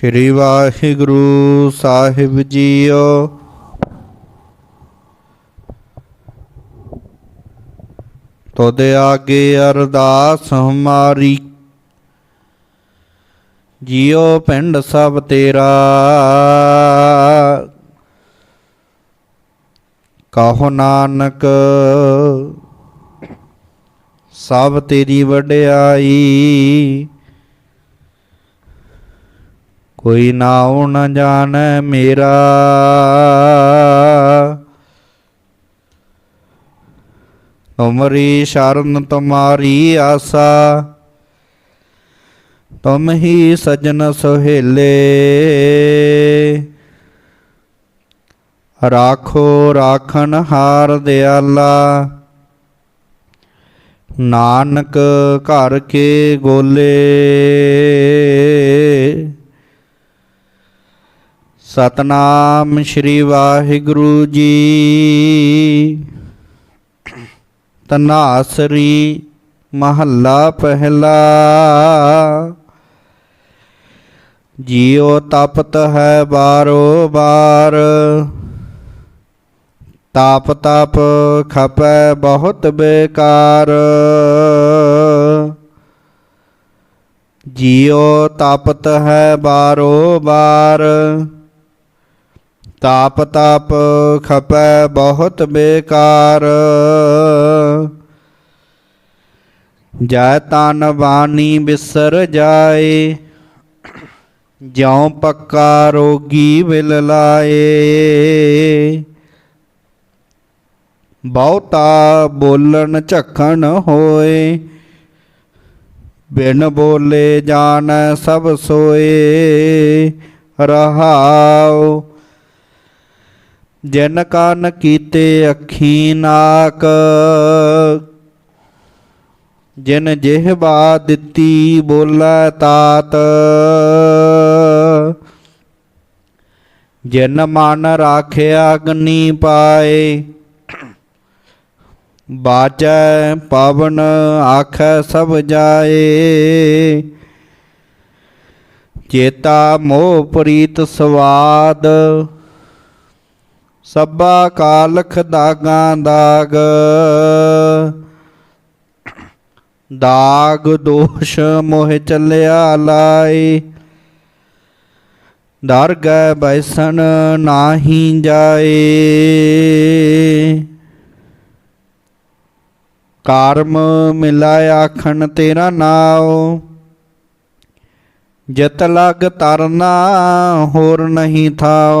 ਸ਼੍ਰੀ ਵਾਹਿਗੁਰੂ ਸਾਹਿਬ JIO. ਤੁਧ ਆਗੇ ਅਰਦਾਸ ਹਮਾਰੀ। ਜੀਓ ਪਿੰਡ ਸਭ ਤੇਰਾ। ਕਾਹੋ ਨਾਨਕ, ਸਭ ਤੇਰੀ ਵਡਿਆਈ। ਕੋਈ ਨਾਉ ਨ ਜਾਣੈ ਮੇਰਾ। ਤੁਮਰੀ ਸ਼ਰਨ ਤੁਮਾਰੀ ਆਸਾ, ਤੁਮ ਹੀ ਸਜਣ ਸੁਹੇਲੇ। ਰਾਖੋ ਰਾਖਣ ਹਾਰ ਦਿਆਲਾ, ਨਾਨਕ ਘਰ ਕੇ ਗੋਲੇ। ਸਤਨਾਮ ਸ਼੍ਰੀ ਵਾਹਿਗੁਰੂ ਜੀ। ਤਨਾਸਰੀ ਮਹੱਲਾ ਪਹਿਲਾ। ਜੀਉ ਤਪਤ ਹੈ ਬਾਰੋ ਬਾਰ। ਤਾਪ ਤਾਪ ਖਪੈ ਬਹੁਤ ਬੇਕਾਰ। ਜੀਉ ਤਪਤ ਹੈ ਬਾਰੋ ਬਾਰ। ਤਾਪ ਤਾਪ ਖਪੈ ਬਹੁਤ ਬੇਕਾਰ। ਜੈ ਤਨ ਬਾਣੀ ਬਿਸਰ ਜਾਏ, ਜਿਉ ਪੱਕਾ ਰੋਗੀ ਵਿਲ ਲਾਏ। ਬਹੁਤਾ ਬੋਲਣ ਝਖਣ ਹੋਏ, ਬਿਨ ਬੋਲੇ ਜਾਣ ਸਭ ਸੋਏ। ਰਹਾਓ ਜਿਨ ਕਨ ਕੀਤੇ ਅੱਖੀ ਨਾਕ ਜਿਨ ਜਿਹਬਾ ਦਿੱਤੀ ਬੋਲੇ ਤਾਤ, ਜਿਨ ਮਨ ਰਾਖਿਆ ਅਗਨੀ ਪਾਏ, ਬਾਚੈ ਪਵਨ ਆਖੈ ਸਭ ਜਾਏ। ਚੇਤਾ ਮੋਹ ਪ੍ਰੀਤ ਸਵਾਦ ਸਭਾ ਕਾਲਖ ਦਾਗਾਂ ਦਾਗ। ਦਾਗ ਦੋਸ਼ ਮੋਹ ਚੱਲਿਆ ਲਾਈ ਡਰ ਗਏ ਬੈਸਣ ਨਾਹੀ ਜਾਏ। ਕਰਮ ਮਿਲਾਇਆ ਆਖਣ ਤੇਰਾ ਨਾਉ। ਜਿਤ ਲਗ ਤਰਨਾ ਹੋਰ ਨਹੀਂ ਥਾਓ